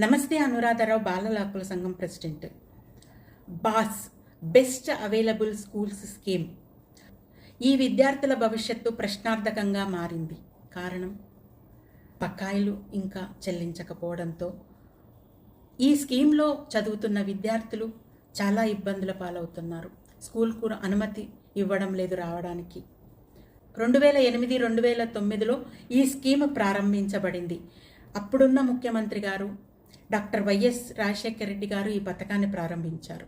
నమస్తే అనురాధారావు బాలల హక్కుల సంఘం president. Boss best available schools scheme. ఈ విద్యార్థుల భవిష్యత్తు ప్రశ్నార్థకంగా మారింది. కారణం? బకాయిలు ఇంకా చెల్లించకపోవడంతో ఈ స్కీమ్లో చదువుతున్న విద్యార్థులు చాలా ఇబ్బందుల పాలవుతున్నారు. స్కూల్కు అనుమతి ఇవ్వడం లేదు రావడానికి. రెండు వేల ఎనిమిది రెండు వేల తొమ్మిదిలో ఈ స్కీమ్ ప్రారంభించబడింది. అప్పుడున్న ముఖ్యమంత్రి గారు డాక్టర్ వైఎస్ రాజశేఖర రెడ్డి గారు ఈ పథకాన్ని ప్రారంభించారు.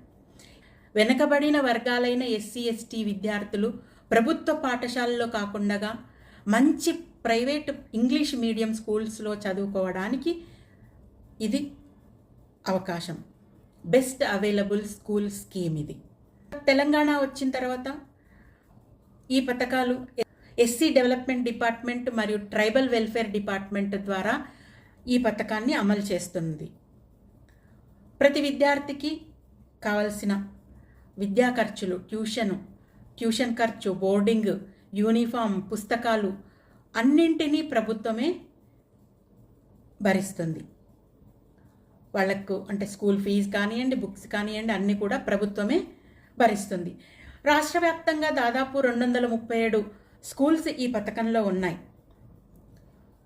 వెనుకబడిన వర్గాలైన ఎస్సీ ఎస్టీ విద్యార్థులు ప్రభుత్వ పాఠశాలలో కాకుండా మంచి ప్రైవేట్ ఇంగ్లీష్ మీడియం స్కూల్స్లో చదువుకోవడానికి ఇది అవకాశం. బెస్ట్ అవైలబుల్ స్కూల్ స్కీమ్ ఇది. తెలంగాణ వచ్చిన తర్వాత ఈ పథకాలు ఎస్సీ డెవలప్మెంట్ డిపార్ట్మెంట్ మరియు ట్రైబల్ వెల్ఫేర్ డిపార్ట్మెంట్ ద్వారా ఈ పథకాన్ని అమలు చేస్తుంది. ప్రతి విద్యార్థికి కావలసిన విద్యా ఖర్చులు ట్యూషను ట్యూషన్ ఖర్చు బోర్డింగ్ యూనిఫామ్ పుస్తకాలు అన్నింటినీ ప్రభుత్వమే భరిస్తుంది. వాళ్ళకు అంటే స్కూల్ ఫీజు కానివ్వండి బుక్స్ కానివ్వండి అన్నీ కూడా ప్రభుత్వమే భరిస్తుంది. రాష్ట్ర వ్యాప్తంగా దాదాపు రెండు వందల ముప్పై ఏడు స్కూల్స్ ఈ పథకంలో ఉన్నాయి.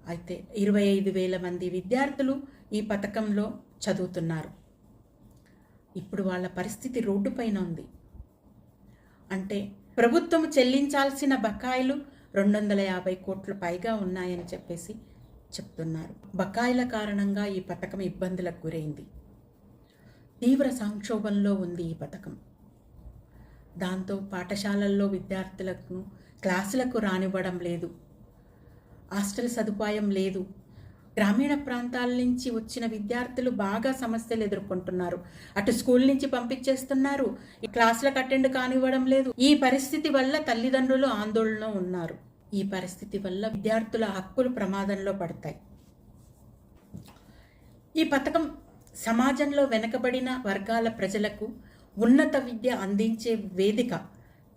అయితే ఇరవై ఐదు వేల మంది విద్యార్థులు ఈ పథకంలో చదువుతున్నారు. ఇప్పుడు వాళ్ళ పరిస్థితి రోడ్డుపైన ఉంది. అంటే ప్రభుత్వం చెల్లించాల్సిన బకాయిలు రెండు వందల యాభై కోట్ల పైగా ఉన్నాయని చెప్పేసి చెప్తున్నారు. బకాయిల కారణంగా ఈ పథకం ఇబ్బందులకు గురైంది. తీవ్ర సంక్షోభంలో ఉంది ఈ పథకం. దాంతో పాఠశాలల్లో విద్యార్థులకు క్లాసులకు రానివ్వడం లేదు. హాస్టల్ సదుపాయం లేదు. గ్రామీణ ప్రాంతాల నుంచి వచ్చిన విద్యార్థులు బాగా సమస్యలు ఎదుర్కొంటున్నారు. అటు స్కూల్ నుంచి పంపించేస్తున్నారు. ఈ క్లాసులకు అటెండ్ కానివ్వడం లేదు. ఈ పరిస్థితి వల్ల తల్లిదండ్రులు ఆందోళన ఉన్నారు. ఈ పరిస్థితి వల్ల విద్యార్థుల హక్కులు ప్రమాదంలో పడతాయి. ఈ పథకం సమాజంలో వెనుకబడిన వర్గాల ప్రజలకు ఉన్నత విద్య అందించే వేదిక.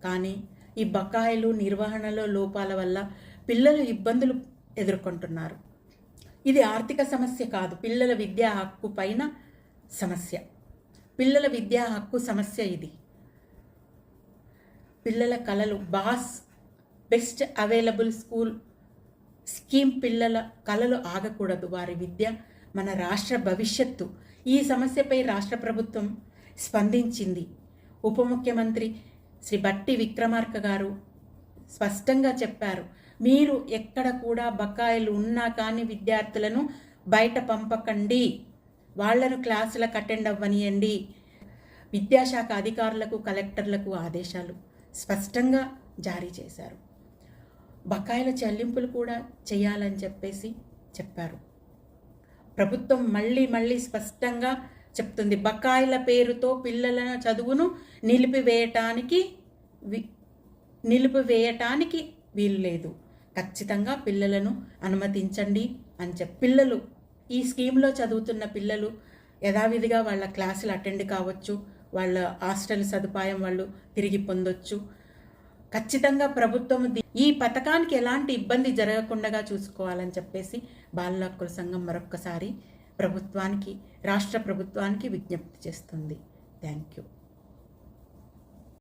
కానీ ఈ బకాయిలు నిర్వహణలో లోపాల వల్ల పిల్లలు ఇబ్బందులు ఎదుర్కొంటున్నారు. ఇది ఆర్థిక సమస్య కాదు పిల్లల విద్యా హక్కు పైన సమస్య. పిల్లల విద్యా హక్కు సమస్య ఇది. పిల్లల కళలు boss best available school scheme పిల్లల కళలు ఆగకూడదు. వారి విద్య మన రాష్ట్ర భవిష్యత్తు. ఈ సమస్యపై రాష్ట్ర ప్రభుత్వం స్పందించింది. ఉప ముఖ్యమంత్రి శ్రీ బట్టి విక్రమార్క గారు స్పష్టంగా చెప్పారు. మీరు ఎక్కడ కూడా బకాయిలు ఉన్నా కానీ విద్యార్థులను బయట పంపకండి. వాళ్ళను క్లాసులకు అటెండ్ అవ్వనియండి. విద్యాశాఖ అధికారులకు కలెక్టర్లకు ఆదేశాలు స్పష్టంగా జారీ చేశారు. బకాయిల చెల్లింపులు కూడా చేయాలని చెప్పేసి చెప్పారు. ప్రభుత్వం మళ్ళీ మళ్ళీ స్పష్టంగా చెప్తుంది. బకాయిల పేరుతో పిల్లల చదువును నిలిపివేయటానికి నిలిపివేయటానికి వీలు లేదు. ఖచ్చితంగా పిల్లలను అనుమతించండి అని చెప్పి పిల్లలు ఈ స్కీమ్లో చదువుతున్న పిల్లలు యథావిధిగా వాళ్ళ క్లాసులు అటెండ్ కావచ్చు వాళ్ళ హాస్టల్ సదుపాయం వాళ్ళు తిరిగి పొందొచ్చు. ఖచ్చితంగా ప్రభుత్వం ఈ పథకానికి ఎలాంటి ఇబ్బంది జరగకుండా చూసుకోవాలని చెప్పేసి బాల హక్కుల సంఘం మరొక్కసారి ప్రభుత్వానికి రాష్ట్ర ప్రభుత్వానికి విజ్ఞప్తి చేస్తుంది. Thank you.